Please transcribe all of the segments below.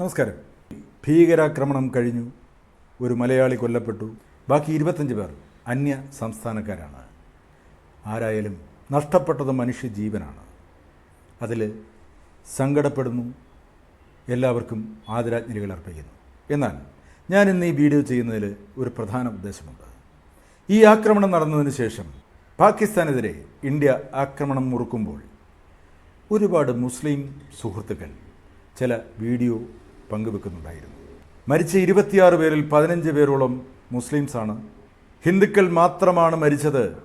നമസ്കാരം. ഭീകരാക്രമണം കഴിഞ്ഞു. ഒരു മലയാളി കൊല്ലപ്പെട്ടു. ബാക്കി ഇരുപത്തഞ്ച് പേർ അന്യ സംസ്ഥാനക്കാരാണ്. ആരായാലും നഷ്ടപ്പെട്ടത് മനുഷ്യജീവനാണ്. അതിൽ സങ്കടപ്പെടുന്നു. എല്ലാവർക്കും ആദരാജ്ഞലികൾ അർപ്പിക്കുന്നു. എന്നാൽ ഞാൻ ഇന്ന് ഈ വീഡിയോ ചെയ്യുന്നതിൽ ഒരു പ്രധാന ഉദ്ദേശമുണ്ട്. ഈ ആക്രമണം നടന്നതിന് ശേഷം പാകിസ്ഥാനെതിരെ ഇന്ത്യ ആക്രമണം മുറുക്കുമ്പോൾ ഒരുപാട് മുസ്ലിം സുഹൃത്തുക്കൾ ചില വീഡിയോ പങ്കുവെക്കുന്നുണ്ടായിരുന്നു. മരിച്ച ഇരുപത്തിയാറ് പേരിൽ പതിനഞ്ച് പേരോളം മുസ്ലിംസാണ്. ഹിന്ദുക്കൾ മാത്രമാണ് മരിച്ചത്.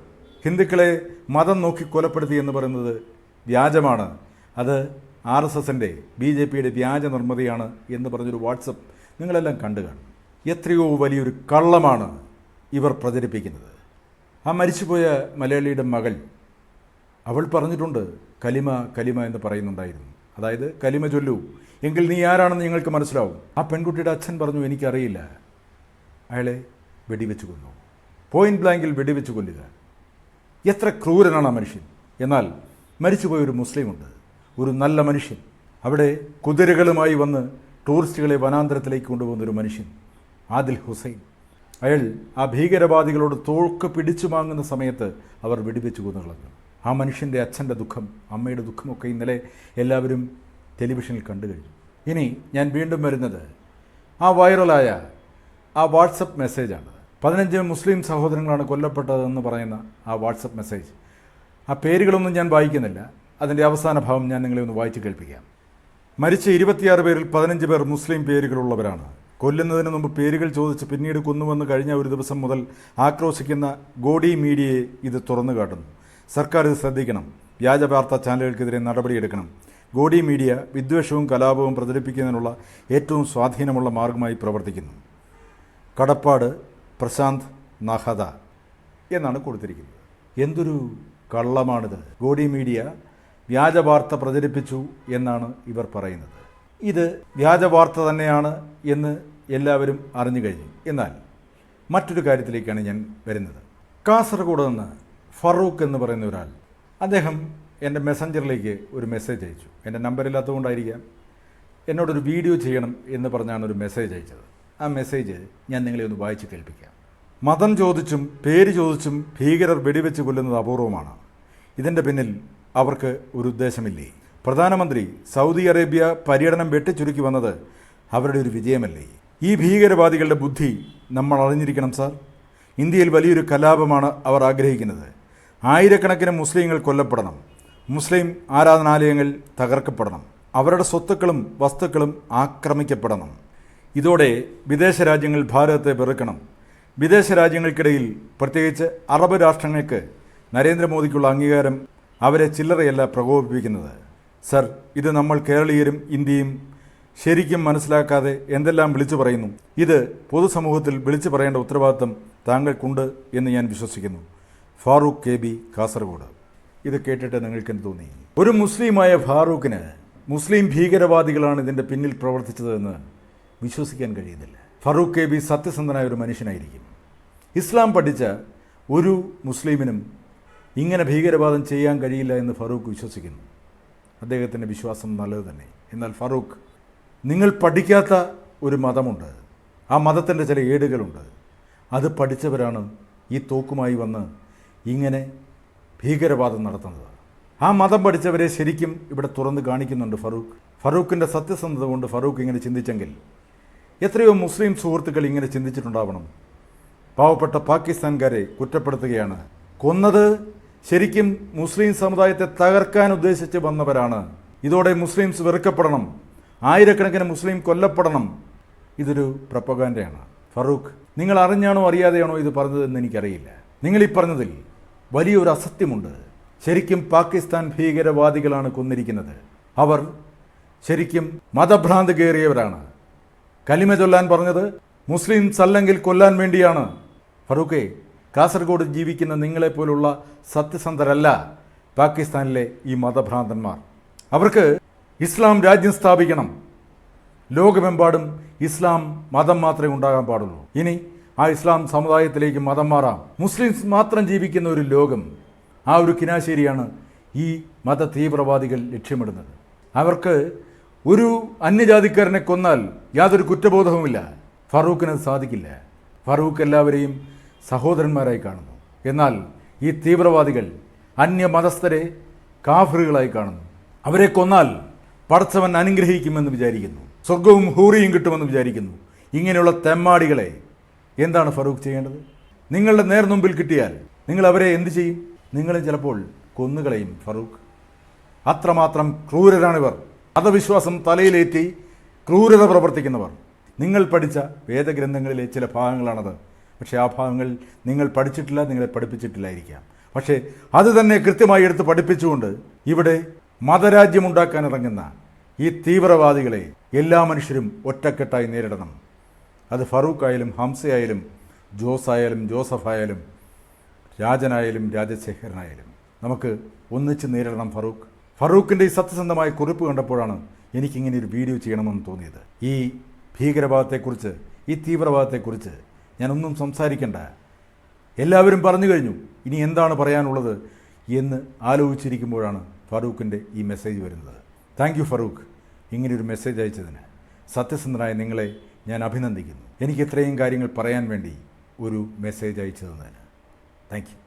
ഹിന്ദുക്കളെ മതം നോക്കി കൊലപ്പെടുത്തി എന്ന് പറയുന്നത് വ്യാജമാണ്. അത് ആർ എസ് എസിന്റെ ബി ജെ പിയുടെ വ്യാജ നിർമ്മിതിയാണ് എന്ന് പറഞ്ഞൊരു വാട്സപ്പ് നിങ്ങളെല്ലാം കണ്ടു കാണും. എത്രയോ വലിയൊരു കള്ളമാണ് ഇവർ പ്രചരിപ്പിക്കുന്നത്. ആ മരിച്ചുപോയ മലയാളിയുടെ മകൾ അവൾ പറഞ്ഞിട്ടുണ്ട് കലിമ കലിമ എന്ന് പറയുന്നുണ്ടായിരുന്നു. അതായത് കലിമ ചൊല്ലൂ. എങ്കിൽ നീ ആരാണെന്ന് ഞങ്ങൾക്ക് മനസ്സിലാവും. ആ പെൺകുട്ടിയുടെ അച്ഛൻ പറഞ്ഞു എനിക്കറിയില്ല. അയാളെ വെടിവെച്ച് കൊന്നു. പോയിന്റ് ബ്ലാങ്കിൽ വെടിവെച്ച് കൊല്ലുക. എത്ര ക്രൂരനാണ് ആ മനുഷ്യൻ. എന്നാൽ മരിച്ചുപോയ ഒരു മുസ്ലിമുണ്ട് ഒരു നല്ല മനുഷ്യൻ. അവിടെ കുതിരകളുമായി വന്ന് ടൂറിസ്റ്റുകളെ വനാന്തരത്തിലേക്ക് കൊണ്ടുപോകുന്ന ഒരു മനുഷ്യൻ ആദിൽ ഹുസൈൻ. അയാൾ ആ ഭീകരവാദികളോട് തോൾക്ക് പിടിച്ചു വാങ്ങുന്ന സമയത്ത് അവർ വെടിവെച്ച് കൊന്നുകളഞ്ഞു ആ മനുഷ്യന്റെ അച്ഛന്റെ ദുഃഖം അമ്മയുടെ ദുഃഖമൊക്കെ ഇന്നലെ എല്ലാവരും ടെലിവിഷനിൽ കണ്ടു കഴിഞ്ഞു. ഇനി ഞാൻ വീണ്ടും വരുന്നത് ആ വൈറലായ ആ വാട്സപ്പ് മെസ്സേജാണ്. പതിനഞ്ച് മുസ്ലിം സഹോദരങ്ങളാണ് കൊല്ലപ്പെട്ടതെന്ന് പറയുന്ന ആ വാട്സപ്പ് മെസ്സേജ്. ആ പേരുകളൊന്നും ഞാൻ വായിക്കുന്നില്ല. അതിന്റെ അവസാന ഭാവം ഞാൻ നിങ്ങളെ ഒന്ന് വായിച്ച് കേൾപ്പിക്കാം. മരിച്ച ഇരുപത്തിയാറ് പേരിൽ പതിനഞ്ച് പേർ മുസ്ലിം പേരുകളുള്ളവരാണ്. കൊല്ലുന്നതിന് മുമ്പ് പേരുകൾ ചോദിച്ച് പിന്നീട് കൊന്നുവെന്ന് കഴിഞ്ഞ ഒരു ദിവസം മുതൽ ആക്രോശിക്കുന്ന ഗോഡി മീഡിയയെ ഇത് തുറന്നു കാട്ടുന്നു. സർക്കാർ ഇത് ശ്രദ്ധിക്കണം. വ്യാജ വാർത്താ ചാനലുകൾക്കെതിരെ നടപടിയെടുക്കണം. ഗോഡി മീഡിയ വിദ്വേഷവും കലാപവും പ്രചരിപ്പിക്കുന്നതിനുള്ള ഏറ്റവും സ്വാധീനമുള്ള മാർഗമായി പ്രവർത്തിക്കുന്നു. കടപ്പാട് പ്രശാന്ത് നഹദ എന്നാണ് കൊടുത്തിരിക്കുന്നത്. എന്തൊരു കള്ളമാണിത്. ഗോഡി മീഡിയ വ്യാജ വാർത്ത പ്രചരിപ്പിച്ചു എന്നാണ് ഇവർ പറയുന്നത്. ഇത് വ്യാജ വാർത്ത തന്നെയാണ് എന്ന് എല്ലാവരും അറിഞ്ഞു കഴിഞ്ഞു. എന്നാൽ മറ്റൊരു കാര്യത്തിലേക്കാണ് ഞാൻ വരുന്നത്. കാസർഗോഡ് നിന്ന് ഫറൂഖ് എന്ന് പറയുന്ന ഒരാൾ. അദ്ദേഹം എന്റെ മെസ്സഞ്ചറിലേക്ക് ഒരു മെസ്സേജ് അയച്ചു. എന്റെ നമ്പറില്ലാത്തതുകൊണ്ടായിരിക്കാം എന്നോടൊരു വീഡിയോ ചെയ്യണം എന്ന് പറഞ്ഞാണ് ഒരു മെസ്സേജ് അയച്ചത്. ആ മെസ്സേജ് ഞാൻ നിങ്ങളെ ഒന്ന് വായിച്ച് കേൾപ്പിക്കാം. മതം ചോദിച്ചും പേര് ചോദിച്ചും ഭീകരർ വെടിവെച്ച് കൊല്ലുന്നത് അപൂർവമാണ്. ഇതിന്റെ പിന്നിൽ അവർക്ക് ഒരു ഉദ്ദേശമില്ലേ? പ്രധാനമന്ത്രി സൗദി അറേബ്യ പര്യടനം വെട്ടിച്ചുരുക്കി വന്നത് അവരുടെ ഒരു വിജയമല്ലേ? ഈ ഭീകരവാദികളുടെ ബുദ്ധി നമ്മൾ അറിഞ്ഞിരിക്കണം സാർ ഇന്ത്യയിൽ വലിയൊരു കലാപമാണ് അവർ ആഗ്രഹിക്കുന്നത്. ആയിരക്കണക്കിന് മുസ്ലിങ്ങൾ കൊല്ലപ്പെടണം. മുസ്ലിം ആരാധനാലയങ്ങൾ തകർക്കപ്പെടണം. അവരുടെ സ്വത്തുക്കളും വസ്തുക്കളും ആക്രമിക്കപ്പെടണം. ഇതോടെ വിദേശ രാജ്യങ്ങൾ ഭാരതത്തെ വെറുക്കണം. വിദേശ രാജ്യങ്ങൾക്കിടയിൽ പ്രത്യേകിച്ച് അറബ് രാഷ്ട്രങ്ങൾക്ക് നരേന്ദ്രമോദിക്കുള്ള അംഗീകാരം അവരെ ചില്ലറയല്ല പ്രകോപിപ്പിക്കുന്നത്. സർ ഇത് നമ്മൾ കേരളീയരും ഇന്ത്യയും ശരിക്കും മനസ്സിലാക്കാതെ എന്തെല്ലാം വിളിച്ചു പറയുന്നു. ഇത് പൊതുസമൂഹത്തിൽ വിളിച്ചു പറയേണ്ട ഉത്തരവാദിത്തം താങ്കൾക്കുണ്ട് എന്ന് ഞാൻ വിശ്വസിക്കുന്നു. Farooq K B Kasaragod. ഇത് കേട്ടിട്ട് നിങ്ങൾക്ക് എന്ത് തോന്നി? ഒരു മുസ്ലിമായ ഫാറൂഖിന് മുസ്ലിം ഭീകരവാദികളാണ് ഇതിന്റെ പിന്നിൽ പ്രവർത്തിച്ചതെന്ന് വിശ്വസിക്കാൻ കഴിയുന്നില്ല. ഫറൂഖ് കെ ബി സത്യസന്ധനായ ഒരു മനുഷ്യനായിരിക്കും. ഇസ്ലാം പഠിച്ച ഒരു മുസ്ലിമിനും ഇങ്ങനെ ഭീകരവാദം ചെയ്യാൻ കഴിയില്ല എന്ന് ഫറൂഖ് വിശ്വസിക്കുന്നു. അദ്ദേഹത്തിന്റെ വിശ്വാസം നല്ലത് തന്നെ. എന്നാൽ ഫറൂഖ് നിങ്ങൾ പഠിക്കാത്ത ഒരു മതമുണ്ട്. ആ മതത്തിന്റെ ചില ഏടുകളുണ്ട്. അത് പഠിച്ചവരാണ് ഈ തോക്കുമായി വന്ന് ഇങ്ങനെ ഭീകരവാദം നടത്തുന്നത്. ആ മതം പഠിച്ചവരെ ശരിക്കും ഇവിടെ തുറന്ന് കാണിക്കുന്നുണ്ട് ഫറൂഖ്. ഫറൂഖിന്റെ സത്യസന്ധത കൊണ്ട് ഫറൂഖ് ഇങ്ങനെ ചിന്തിച്ചെങ്കിൽ എത്രയോ മുസ്ലിം സുഹൃത്തുക്കൾ ഇങ്ങനെ ചിന്തിച്ചിട്ടുണ്ടാവണം. പാവപ്പെട്ട പാകിസ്ഥാൻകാരെ കുറ്റപ്പെടുത്തുകയാണ്. കൊന്നത് ശരിക്കും മുസ്ലിം സമുദായത്തെ തകർക്കാൻ ഉദ്ദേശിച്ച് വന്നവരാണ്. ഇതോടെ മുസ്ലിംസ് വെറുക്കപ്പെടണം. ആയിരക്കണക്കിന് മുസ്ലിം കൊല്ലപ്പെടണം. ഇതൊരു പ്രപ്പകാന്റെയാണ് ഫറൂഖ് നിങ്ങൾ അറിഞ്ഞാണോ അറിയാതെയാണോ ഇത് പറഞ്ഞതെന്ന് എനിക്കറിയില്ല. നിങ്ങൾ ഈ പറഞ്ഞതിൽ വലിയൊരു അസത്യമുണ്ട്. ശരിക്കും പാകിസ്ഥാൻ ഭീകരവാദികളാണ് കൊന്നിരിക്കുന്നത്. അവർ ശരിക്കും മതഭ്രാന്ത് കയറിയവരാണ്. കലിമ ചൊല്ലാൻ പറഞ്ഞത് മുസ്ലിംസ് അല്ലെങ്കിൽ കൊല്ലാൻ വേണ്ടിയാണ്. ഫറൂഖെ കാസർഗോഡ് ജീവിക്കുന്ന നിങ്ങളെപ്പോലുള്ള സത്യസന്ധരല്ല പാകിസ്ഥാനിലെ ഈ മതഭ്രാന്തന്മാർ. അവർക്ക് ഇസ്ലാം രാജ്യം സ്ഥാപിക്കണം. ലോകമെമ്പാടും ഇസ്ലാം മതം മാത്രമേ ഉണ്ടാകാൻ പാടുള്ളൂ. ഇനി ആ ഇസ്ലാം സമുദായത്തിലേക്ക് മതം മാറാം. മുസ്ലിംസ് മാത്രം ജീവിക്കുന്ന ഒരു ലോകം ആ ഒരു കിനാശേരിയാണ് ഈ മത തീവ്രവാദികൾ ലക്ഷ്യമിടുന്നത്. അവർക്ക് ഒരു അന്യജാതിക്കാരനെ കൊന്നാൽ യാതൊരു കുറ്റബോധവുമില്ല. ഫറൂഖിന് സാധിക്കില്ല. ഫറൂഖ് എല്ലാവരെയും സഹോദരന്മാരായി കാണുന്നു. എന്നാൽ ഈ തീവ്രവാദികൾ അന്യമതസ്ഥരെ കാഫറുകളായി കാണുന്നു. അവരെ കൊന്നാൽ പടച്ചവൻ അനുഗ്രഹിക്കുമെന്ന് വിചാരിക്കുന്നു. സ്വർഗവും ഹൂറിയും കിട്ടുമെന്ന് വിചാരിക്കുന്നു. ഇങ്ങനെയുള്ള തെമ്മാടികളെ എന്താണ് ഫറൂഖ് ചെയ്യേണ്ടത്? നിങ്ങളുടെ നേർമുമ്പിൽ കിട്ടിയാൽ നിങ്ങൾ അവരെ എന്ത് ചെയ്യും? നിങ്ങളെ ചിലപ്പോൾ കൊന്നുകളയും ഫറൂഖ്. അത്രമാത്രം ക്രൂരരാണിവർ. മതവിശ്വാസം തലയിലേറ്റി ക്രൂരത പ്രവർത്തിക്കുന്നവർ. നിങ്ങൾ പഠിച്ച വേദഗ്രന്ഥങ്ങളിലെ ചില ഭാഗങ്ങളാണത്. പക്ഷേ ആ ഭാഗങ്ങൾ നിങ്ങൾ പഠിച്ചിട്ടില്ല നിങ്ങളെ പഠിപ്പിച്ചിട്ടില്ലായിരിക്കാം. പക്ഷേ അത് തന്നെ കൃത്യമായി എടുത്ത് പഠിപ്പിച്ചുകൊണ്ട് ഇവിടെ മതരാജ്യമുണ്ടാക്കാൻ ഇറങ്ങുന്ന ഈ തീവ്രവാദികളെ എല്ലാ മനുഷ്യരും ഒറ്റക്കെട്ടായി നേരിടണം. അത് ഫറൂഖ് ആയാലും ഹംസയായാലും ജോസ് ആയാലും ജോസഫ് ആയാലും രാജനായാലും രാജശേഖരനായാലും. നമുക്ക് ഒന്നിച്ച് നേരിടണം ഫറൂഖ്. ഫറൂഖിന്റെ ഈ സത്യസന്ധമായ കുറിപ്പ് കണ്ടപ്പോഴാണ് എനിക്കിങ്ങനെ ഒരു വീഡിയോ ചെയ്യണമെന്ന് തോന്നിയത്. ഈ ഭീകരവാദത്തെക്കുറിച്ച് ഈ തീവ്രവാദത്തെക്കുറിച്ച് ഞാനൊന്നും സംസാരിക്കണ്ട. എല്ലാവരും പറഞ്ഞു കഴിഞ്ഞു ഇനി എന്താണ് പറയാനുള്ളത് എന്ന് ആലോചിച്ചിരിക്കുമ്പോഴാണ് ഫറൂഖിന്റെ ഈ മെസ്സേജ് വരുന്നത്. Thank you Farooq. ഇങ്ങനെയൊരു മെസ്സേജ് അയച്ചതിന്. സത്യസന്ധനായ നിങ്ങളെ ഞാൻ അഭിനന്ദിക്കുന്നു. എനിക്ക് ഇത്രയും കാര്യങ്ങൾ പറയാൻ വേണ്ടി ഒരു മെസ്സേജ് അയച്ചു തന്നതിന്. താങ്ക്